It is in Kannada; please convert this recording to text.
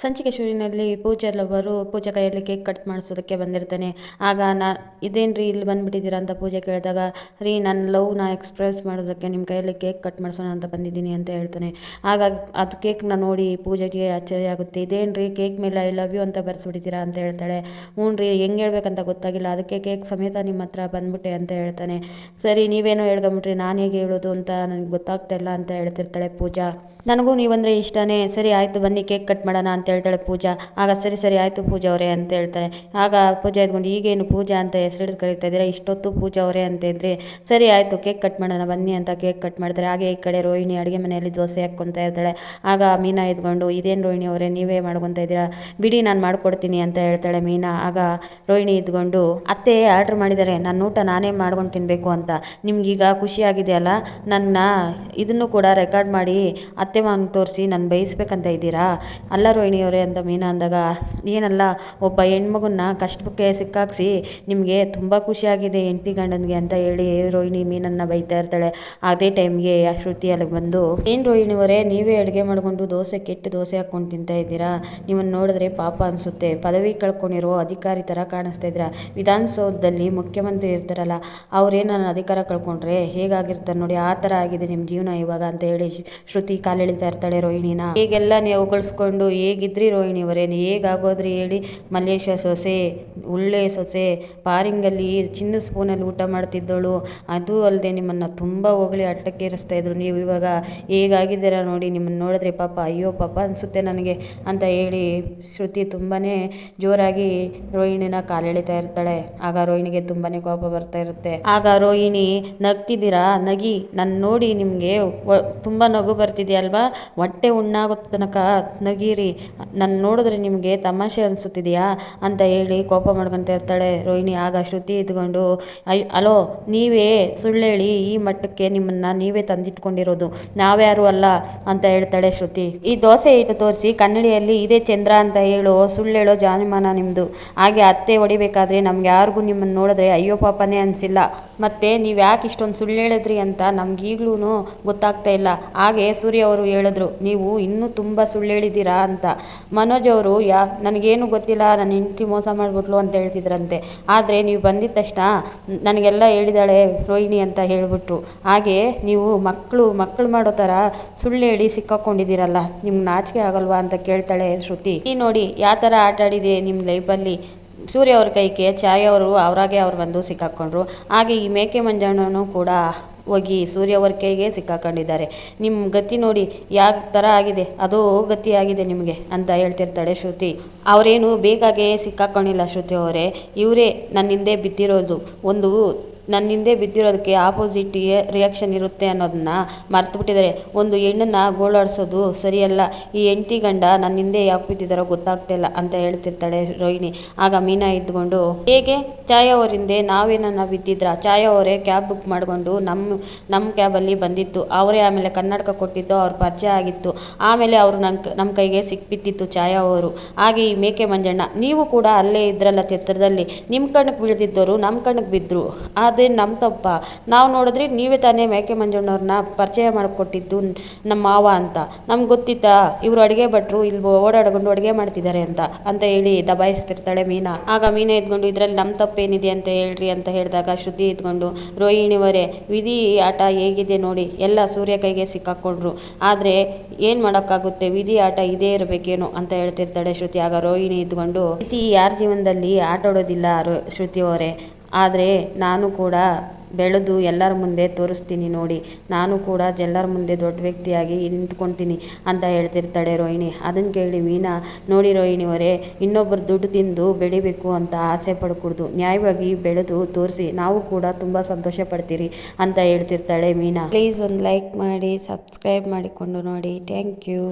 ಸಂಚಿಕೆ ಶುರುವಿನಲ್ಲಿ ಪೂಜಾ ಲವರು ಪೂಜಾ ಕೈಯಲ್ಲಿ ಕೇಕ್ ಕಟ್ ಮಾಡಿಸೋದಕ್ಕೆ ಬಂದಿರ್ತಾನೆ. ಆಗ ನಾ, ಇದೇನು ರೀ ಇಲ್ಲಿ ಬಂದುಬಿಟ್ಟಿದ್ದೀರಾ ಅಂತ ಪೂಜೆ ಕೇಳಿದಾಗ, ರೀ ನನ್ನ ಲವ್ನ ಎಕ್ಸ್ಪ್ರೆಸ್ ಮಾಡೋದಕ್ಕೆ ನಿಮ್ಮ ಕೈಯಲ್ಲಿ ಕೇಕ್ ಕಟ್ ಮಾಡಿಸೋಣ ಅಂತ ಬಂದಿದ್ದೀನಿ ಅಂತ ಹೇಳ್ತಾನೆ. ಆಗ ಅದು ಕೇಕ್ನ ನೋಡಿ ಪೂಜೆಗೆ ಆಶ್ಚರ್ಯ ಆಗುತ್ತೆ. ಇದೇನು ರೀ ಕೇಕ್ ಮೇಲೆ ಐ ಲವ್ ಯು ಅಂತ ಬರ್ಸ್ಬಿಟ್ಟಿದ್ದೀರಾ ಅಂತ ಹೇಳ್ತಾಳೆ. ಹ್ಞೂ ರೀ, ಹೆಂಗೆ ಹೇಳ್ಬೇಕಂತ ಗೊತ್ತಾಗಿಲ್ಲ. ಅದಕ್ಕೆ ಕೇಕ್ ಸಮೇತ ನಿಮ್ಮ ಹತ್ರ ಬಂದ್ಬಿಟ್ಟೆ ಅಂತ ಹೇಳ್ತಾನೆ. ಸರಿ, ನೀವೇನೋ ಹೇಳ್ಕೊಂಬಿಟ್ರಿ, ನಾನು ಹೇಗೆ ಹೇಳೋದು ಅಂತ ನನಗೆ ಗೊತ್ತಾಗ್ತಾ ಇಲ್ಲ ಅಂತ ಹೇಳ್ತಿರ್ತಾಳೆ ಪೂಜಾ. ನನಗೂ ನೀವಂದರೆ ಇಷ್ಟನೇ. ಸರಿ, ಆಯಿತು, ಬನ್ನಿ, ಕೇಕ್ ಕಟ್ ಮಾಡೋಣ ಅಂತ ಹೇಳ್ತಾಳೆ ಪೂಜಾ. ಆಗ ಸರಿ ಸರಿ ಆಯಿತು ಪೂಜಾ ಅವರೇ ಅಂತ ಹೇಳ್ತಾರೆ ಆಗ ಪೂಜಾ ಇದ್ಕೊಂಡು ಈಗೇನು ಪೂಜಾ ಅಂತ ಹೆಸರಿಡ್ದು ಕರೀತಾ ಇದ್ದೀರಾ? ಇಷ್ಟೊತ್ತು ಪೂಜಾ ಅವರೇ ಅಂತ ಇದ್ರಿ ಸರಿ ಆಯಿತು, ಕೇಕ್ ಕಟ್ ಮಾಡೋಣ, ಬನ್ನಿ ಅಂತ ಕೇಕ್ ಕಟ್ ಮಾಡ್ತಾರೆ. ಹಾಗೆ ಈ ಕಡೆ ರೋಹಿಣಿ ಅಡುಗೆ ಮನೆಯಲ್ಲಿ ದೋಸೆ ಹಾಕ್ಕೊತಾ ಇರ್ತಾಳೆ. ಆಗ ಮೀನಾ ಇದ್ಕೊಂಡು, ಇದೇನು ರೋಹಿಣಿ ಅವರೇ, ನೀವೇ ಮಾಡ್ಕೊತಾ ಇದ್ದೀರಾ? ಬಿಡಿ, ನಾನು ಮಾಡ್ಕೊಡ್ತೀನಿ ಅಂತ ಹೇಳ್ತಾಳೆ ಮೀನಾ. ಆಗ ರೋಹಿಣಿ ಇದ್ಕೊಂಡು, ಅತ್ತೆ, ಆರ್ಡ್ರ್ ಮಾಡಿದ್ದಾರೆ. ನನ್ನ ಊಟ ನಾನೇ ಮಾಡ್ಕೊಂಡು ತಿನ್ನಬೇಕು ಅಂತ. ನಿಮ್ಗೀಗ ಖುಷಿಯಾಗಿದೆಯಲ್ಲ ನನ್ನ ಇದನ್ನು ಕೂಡ ರೆಕಾರ್ಡ್ ಮಾಡಿ ಅತ್ತೆ ಮಾನ್ ತೋರಿಸಿ ನಾನು ಬಯಸ್ಬೇಕಂತ ಇದ್ದೀರಾ? ಅಲ್ಲ ರೋಹಿಣಿಯವರೇ ಅಂತ ಮೀನಾ ಅಂದಾಗ ಏನಲ್ಲ ಒಬ್ಬ ಹೆಣ್ಮಗುನ್ನ ಕಷ್ಟಕ್ಕೆ ಸಿಕ್ಕಾಕ್ಸಿ, ನಿಮಗೆ ತುಂಬ ಖುಷಿಯಾಗಿದೆ ಹೆಂಡತಿ ಗಂಡನಿಗೆ, ಅಂತ ಹೇಳಿ ರೋಹಿಣಿ ಮೀನನ್ನು ಬೈತಾ ಇರ್ತಾಳೆ. ಅದೇ ಟೈಮ್ಗೆ ಶ್ರುತಿ ಅಲ್ಲಿಗೆ ಬಂದು, ಏನು ರೋಹಿಣಿಯವರೇ ನೀವೇ ಅಡುಗೆ ಮಾಡಿಕೊಂಡು ದೋಸೆ ಕೆಟ್ಟು ದೋಸೆ ಹಾಕ್ಕೊಂಡು ತಿಂತಾ ಇದ್ದೀರಾ? ನಿಮ್ಮನ್ನು ನೋಡಿದ್ರೆ ಪಾಪ ಅನಿಸುತ್ತೆ. ಪದವಿ ಕಳ್ಕೊಂಡಿರೋ ಅಧಿಕಾರಿ ಥರ ಕಾಣಿಸ್ತಾ ಇದ್ದೀರಾ? ವಿಧಾನಸೌಧದಲ್ಲಿ ಮುಖ್ಯಮಂತ್ರಿ ಇರ್ತಾರಲ್ಲ ಅವ್ರೇನು ಅಧಿಕಾರ ಕಳ್ಕೊಂಡ್ರೆ ಹೇಗಾಗಿರ್ತಾರೆ ನೋಡಿ, ಆ ಥರ ಆಗಿದೆ ನಿಮ್ಮ ಜೀವನ ಇವಾಗ, ಅಂತ ಹೇಳಿ ಶ್ರುತಿ ಕಾಲೆಳಿತಾ ಇರ್ತಾಳೆ ರೋಹಿಣಿನ. ಹೇಗೆಲ್ಲ ನೀವು ಹೊಗಳ್ಸ್ಕೊಂಡು ಹೇಗಿದ್ರಿ ರೋಹಿಣಿಯವರೇ ಹೇಗಾಗೋದ್ರಿ ಹೇಳಿ. ಮಲ್ಲೇಶ ಸೊಸೆ ಒಳ್ಳೆ ಸೊಸೆ, ಪಾರಿಂಗಲ್ಲಿ ಚಿನ್ನ ಸ್ಪೂನಲ್ಲಿ ಊಟ ಮಾಡ್ತಿದ್ದಳು. ಅದು ಅಲ್ಲದೆ ನಿಮ್ಮನ್ನು ತುಂಬ ಹೊಗಳಿ ಅಟ್ಟಕ್ಕೇರಿಸ್ತಾ ಇದ್ರು. ನೀವು ಇವಾಗ ಹೇಗಾಗಿದ್ದೀರಾ ನೋಡಿ, ನಿಮ್ಮನ್ನು ನೋಡಿದ್ರೆ ಪಾಪ ಅಯ್ಯೋ ಪಾಪ ಅನಿಸುತ್ತೆ ನನಗೆ ಅಂತ ಹೇಳಿ ಶ್ರುತಿ ತುಂಬಾ ಜೋರಾಗಿ ರೋಹಿಣಿನ ಕಾಲೆಳಿತಾ ಇರ್ತಾಳೆ. ಆಗ ರೋಹಿಣಿಗೆ ತುಂಬಾ ಕೋಪ ಬರ್ತಾ ಇರುತ್ತೆ. ಆಗ ರೋಹಿಣಿ, ನಗ್ತಿದ್ದೀರಾ? ನಗಿ ನನ್ನ ನೋಡಿ ನಿಮಗೆ ತುಂಬ ನಗು ಬರ್ತಿದೆಯಲ್ವಾ? ಹೊಟ್ಟೆ ಉಣ್ಣಾಗೋ ತನಕ ನಗೀರಿ. ನನ್ನ ನೋಡಿದ್ರೆ ನಿಮಗೆ ತಮಾಷೆ ಅನಿಸುತ್ತಿದೆಯಾ? ಅಂತ ಹೇಳಿ ಕೋಪ ಮಾಡ್ಕೊತ ಇರ್ತಾಳೆ ರೋಹಿಣಿ. ಆಗ ಶ್ರುತಿ ಇದ್ಕೊಂಡು, ಅಯ್, ಅಲೋ, ನೀವೇ ಸುಳ್ಳು ಹೇಳಿ ಈ ಮಟ್ಟಕ್ಕೆ ನಿಮ್ಮನ್ನು ನೀವೇ ತಂದಿಟ್ಕೊಂಡಿರೋದು. ನಾವ್ಯಾರು ಅಲ್ಲ, ಅಂತ ಹೇಳ್ತಾಳೆ ಶ್ರುತಿ. ಈ ದೋಸೆ ಇಟ್ಟು ತೋರಿಸಿ ಕನ್ನಡಿಯಲ್ಲಿ ಇದೇ ಚಂದ್ರ ಅಂತ ಹೇಳೋ ಸುಳ್ಳು ಹೇಳೋ ಜಾನಮಾನ ನಿಮ್ಮದು ಹಾಗೆ ಅತ್ತೆ ಹೊಡಿಬೇಕಾದ್ರೆ ನಮ್ಗೆ ಯಾರಿಗೂ ನಿಮ್ಮನ್ನು ನೋಡಿದ್ರೆ ಅಯ್ಯೋ ಪಾಪನೇ ಅನಿಸಿಲ್ಲ. ಮತ್ತು ನೀವು ಯಾಕೆ ಇಷ್ಟೊಂದು ಸುಳ್ಳು ಹೇಳಿದ್ರಿ ಅಂತ ನಮ್ಗೀಗ್ಲೂ ಗೊತ್ತಾಗ್ತಾ ಇಲ್ಲ. ಹಾಗೆ ಸೂರ್ಯ ಅವರು ಹೇಳಿದ್ರು, ನೀವು ಇನ್ನೂ ತುಂಬ ಸುಳ್ಳು ಹೇಳಿದ್ದೀರಾ? ಅಂತ. ಮನೋಜ್ ಅವರು, ಯಾ, ನನಗೇನು ಗೊತ್ತಿಲ್ಲ, ನನ್ನ ಹೆಂಡತಿ ಮೋಸ ಮಾಡಿಬಿಟ್ಲು ಅಂತ ಹೇಳ್ತಿದ್ರಂತೆ. ಆದರೆ ನೀವು ಬಂದಿದ್ದ ತಕ್ಷಣ ನನಗೆಲ್ಲ ಹೇಳಿದಾಳೆ ರೋಹಿಣಿ ಅಂತ ಹೇಳಿಬಿಟ್ರು. ಹಾಗೆ ನೀವು ಮಕ್ಕಳು ಮಕ್ಕಳು ಮಾಡೋ ಥರ ಸುಳ್ಳು ಹೇಳಿ ಸಿಕ್ಕಾಕೊಂಡಿದ್ದೀರಲ್ಲ, ನಿಮ್ಗೆ ನಾಚಿಕೆ ಆಗಲ್ವಾ ಅಂತ ಕೇಳ್ತಾಳೆ ಶ್ರುತಿ. ಈ ನೋಡಿ ಯಾವ ಥರ ಆಟ ಆಡಿದೆ ನಿಮ್ಮ ಲೈಫಲ್ಲಿ ಸೂರ್ಯ ಅವ್ರ ಕೈಗೆ, ಛಾಯಾ ಅವರು, ಅವರಾಗೆ ಅವ್ರು ಬಂದು ಸಿಕ್ಕಾಕ್ಕೊಂಡ್ರು ಹಾಗೆ ಈ ಮೇಕೆ ಮಂಜಣ್ಣನೂ ಕೂಡ ಹೋಗಿ ಸೂರ್ಯವರ್ಕೆಗೆ ಸಿಕ್ಕಾಕೊಂಡಿದ್ದಾರೆ. ನಿಮ್ಮ ಗತಿ ನೋಡಿ ಯಾವ ಥರ ಆಗಿದೆ? ಅದು ಗತಿ ಆಗಿದೆ ನಿಮಗೆ ಅಂತ ಹೇಳ್ತಿರ್ತಾಳೆ ಶ್ರುತಿ. ಅವರೇನು ಬೇಕಾಗೇ ಸಿಕ್ಕಾಕೊಂಡಿಲ್ಲ ಶ್ರುತಿ ಅವರೇ. ಇವರೇ ನನ್ನ ಹಿಂದೆ ಬಿದ್ದಿರೋದು. ಒಂದು ನನ್ನ ಹಿಂದೆ ಬಿದ್ದಿರೋದಕ್ಕೆ ಆಪೋಸಿಟ್ ರಿಯಾಕ್ಷನ್ ಇರುತ್ತೆ ಅನ್ನೋದನ್ನ ಮರ್ತುಬಿಟ್ಟಿದ್ದಾರೆ ಒಂದು ಹೆಣ್ಣನ್ನು ಗೋಳಾಡಿಸೋದು ಸರಿಯಲ್ಲ. ಈ ಹೆಂಡತಿ ಗಂಡ ನನ್ನ ಹಿಂದೆ ಯಾಕೆ ಬಿದ್ದಿದ್ದಾರೋ ಗೊತ್ತಾಗ್ತಿಲ್ಲ ಅಂತ ಹೇಳ್ತಿರ್ತಾಳೆ ರೋಹಿಣಿ. ಆಗ ಮೀನಾ ಇದ್ದುಕೊಂಡು ಹೇಗೆ? ಛಾಯಾ ಅವರಿಂದೆ ನಾವೇನನ್ನ ಬಿದ್ದಿದ್ರ? ಛಾಯಾ ಅವರೇ ಕ್ಯಾಬ್ ಬುಕ್ ಮಾಡಿಕೊಂಡು ನಮ್ಮ ನಮ್ಮ ಕ್ಯಾಬಲ್ಲಿ ಬಂದಿತ್ತು. ಅವರೇ ಆಮೇಲೆ ಕನ್ನಡಕ ಕೊಟ್ಟಿದ್ದು, ಅವ್ರ ಪರಿಚಯ ಆಗಿತ್ತು. ಆಮೇಲೆ ಅವರು ನಮ್ಮ ಕೈಗೆ ಸಿಕ್ಬಿತ್ತಿತ್ತು ಛಾಯಾ ಅವರು. ಹಾಗೆ ಈ ಮೇಕೆ ಮಂಜಣ್ಣ, ನೀವು ಕೂಡ ಅಲ್ಲೇ ಇದ್ರಲ್ಲ ಚಿತ್ರದಲ್ಲಿ ನಿಮ್ಮ ಕಣ್ಣಕ್ಕೆ ಬೀಳ್ದಿದ್ದವರು ನಮ್ಮ ಬಿದ್ರು. ಬಿದ್ದರು ಅದೇ ನಮ್ಮ ತಪ್ಪ. ನಾವು ನೋಡಿದ್ರೆ ನೀವೇ ತಾನೇ ಮೇಕೆ ಮಂಜಣ್ಣವ್ರನ್ನ ಪರಿಚಯ ಮಾಡಿಕೊಟ್ಟಿದ್ದು ನಮ್ಮ ಮಾವ ಅಂತ. ನಮ್ಗೆ ಗೊತ್ತಿತ್ತಾ? ಇವರು ಅಡುಗೆ ಭಟ್ರು ಇಲ್ಲಿ ಓಡಾಡ್ಕೊಂಡು ಅಡುಗೆ ಮಾಡ್ತಿದ್ದಾರೆ ಅಂತ ಅಂತ ಹೇಳಿ ದಬಾಯಿಸ್ತಿರ್ತಾಳೆ ಮೀನಾ. ಆಗ ಮೀನಾ ಇದ್ಕೊಂಡು ಇದರಲ್ಲಿ ನಮ್ಮ ತಪ್ಪೇನಿದೆ ಅಂತ ಹೇಳ್ರಿ ಅಂತ ಹೇಳಿದಾಗ ಶ್ರುತಿ ಇದ್ಕೊಂಡು ರೋಹಿಣಿವರೇ ವಿಧಿ ಆಟ ಹೇಗಿದೆ ನೋಡಿ, ಎಲ್ಲ ಸೂರ್ಯ ಕೈಗೆ ಸಿಕ್ಕಾಕೊಂಡ್ರು. ಆದರೆ ಏನು ಮಾಡೋಕ್ಕಾಗುತ್ತೆ? ವಿಧಿ ಆಟ ಇದೇ ಇರಬೇಕೇನೋ ಅಂತ ಹೇಳ್ತಿರ್ತಾಳೆ ಶ್ರುತಿ. ಆಗ ರೋಹಿಣಿ ಇದ್ಕೊಂಡು ಇತಿ ಯಾರ ಜೀವನದಲ್ಲಿ ಆಟ ಆಡೋದಿಲ್ಲ ಶ್ರುತಿ ಅವರೇ. ಆದರೆ ನಾನು ಕೂಡ ಬೆಳೆದು ಎಲ್ಲರ ಮುಂದೆ ತೋರಿಸ್ತೀನಿ ನೋಡಿ. ನಾನು ಕೂಡ ಎಲ್ಲರ ಮುಂದೆ ದೊಡ್ಡ ವ್ಯಕ್ತಿಯಾಗಿ ನಿಂತ್ಕೊತೀನಿ ಅಂತ ಹೇಳ್ತಿರ್ತಾಳೆ ರೋಹಿಣಿ. ಅದನ್ನು ಕೇಳಿ ಮೀನಾ, ನೋಡಿ ರೋಹಿಣಿಯವರೇ ಇನ್ನೊಬ್ಬರು ದುಡ್ಡು ತಿಂದು ಬೆಳಿಬೇಕು ಅಂತ ಆಸೆ ಪಡ್ಕೊಡ್ದು. ನ್ಯಾಯವಾಗಿ ಬೆಳೆದು ತೋರಿಸಿ, ನಾವು ಕೂಡ ತುಂಬ ಸಂತೋಷ ಪಡ್ತೀರಿ ಅಂತ ಹೇಳ್ತಿರ್ತಾಳೆ ಮೀನಾ. ಪ್ಲೀಸ್ ಒಂದು ಲೈಕ್ ಮಾಡಿ ಸಬ್ಸ್ಕ್ರೈಬ್ ಮಾಡಿಕೊಂಡು ನೋಡಿ. Thank you